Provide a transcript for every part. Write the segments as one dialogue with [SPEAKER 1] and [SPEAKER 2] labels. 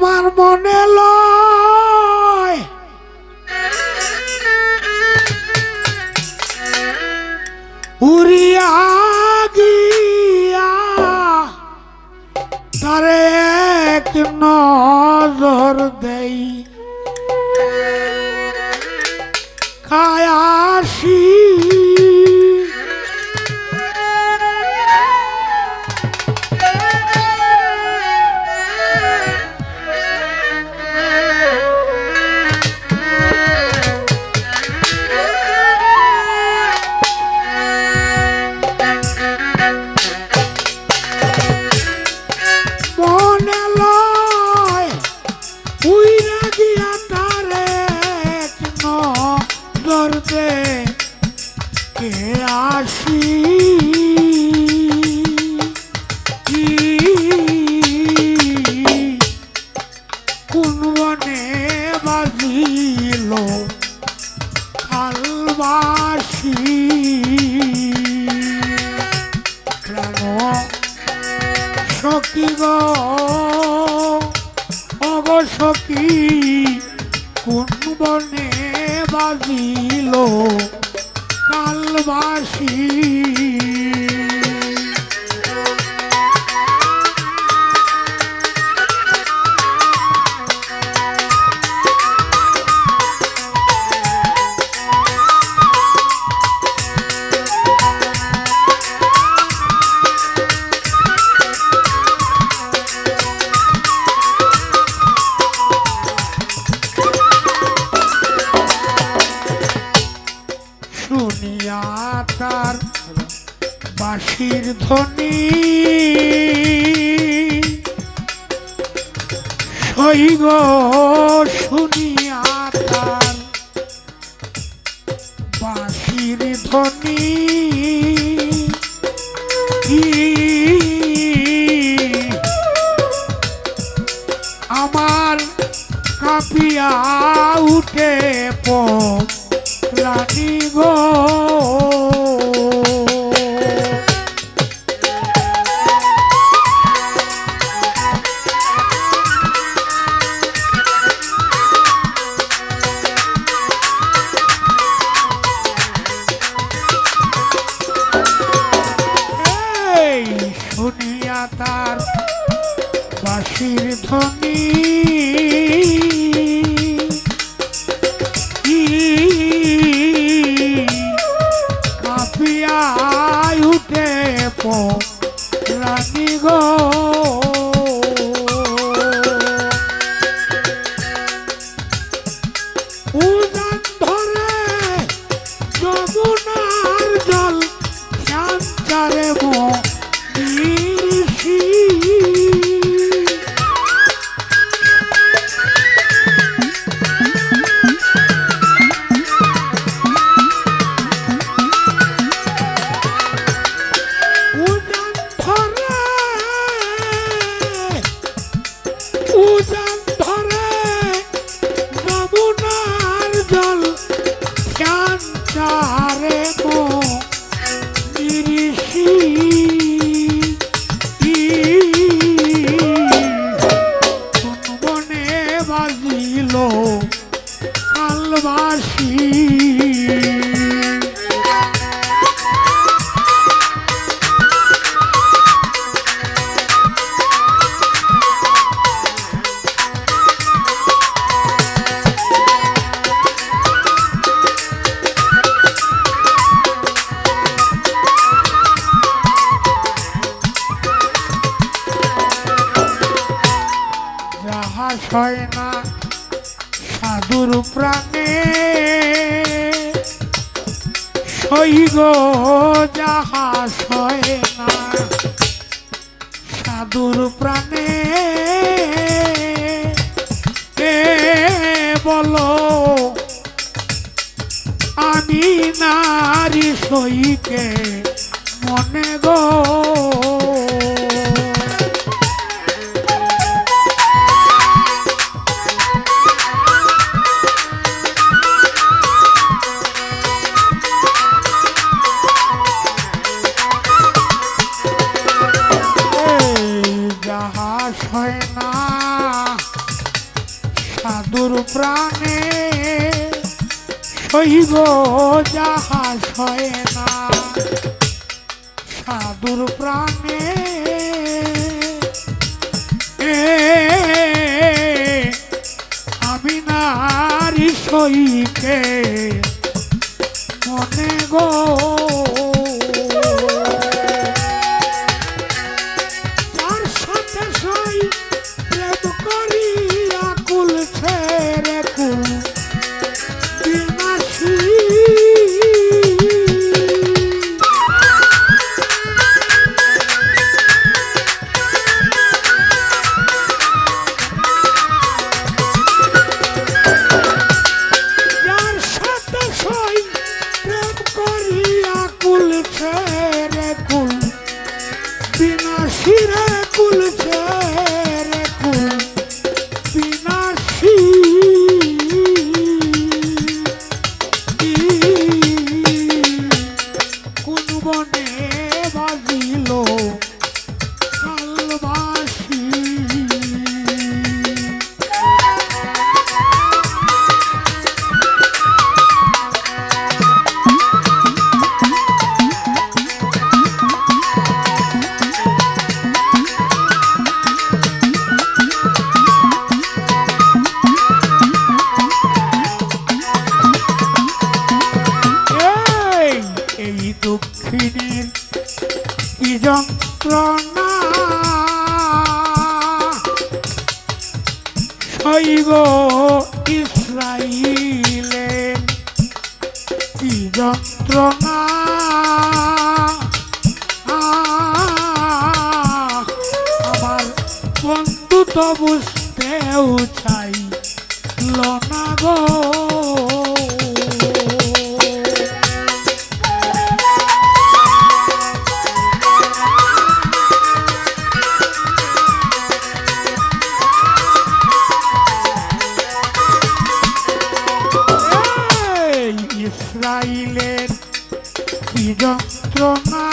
[SPEAKER 1] আমার মনে লয়। তারে এক নজর দেই। কায়াসি গো অগ সখী কোন বনে বাজিল কালবাসী? বাঁশির ধ্বনি। শৈব শুনিয়া তার বাঁশির ধ্বনি। ধ্বনি। কাঁপিয়া উঠে রানী গো। উজান সাধুর প্রাণে। সৈগ যাহা সয় না। সাধুর প্রাণে। বলো আমি নারী সইকে মনে গো। সহিব যাহা সয়ে না। সাধুর প্রাণে আমি নারী সইকে মনে গো হইব ইসরাইলে। কি যন্ত্রণা? আমার বন্ধু তো বুঝতেও চাই লনা গো। ইসরায়েলের বিযন্ত্রণা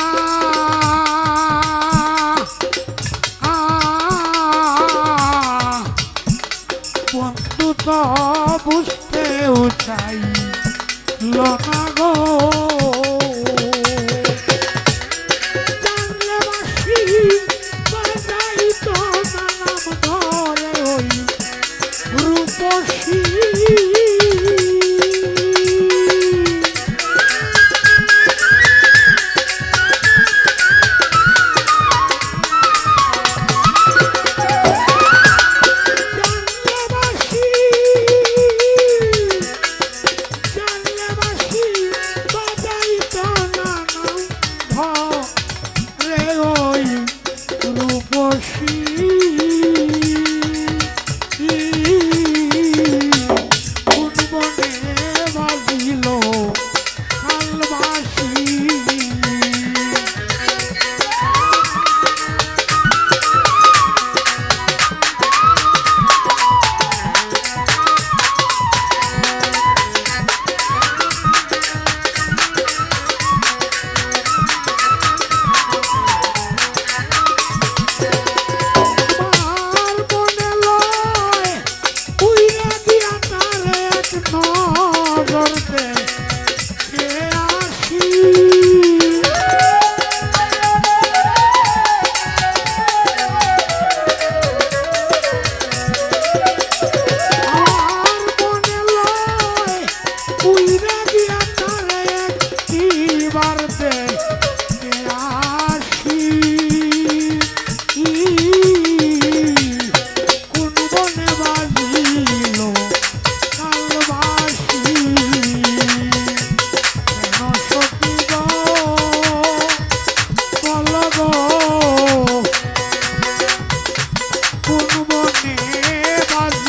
[SPEAKER 1] মাঝি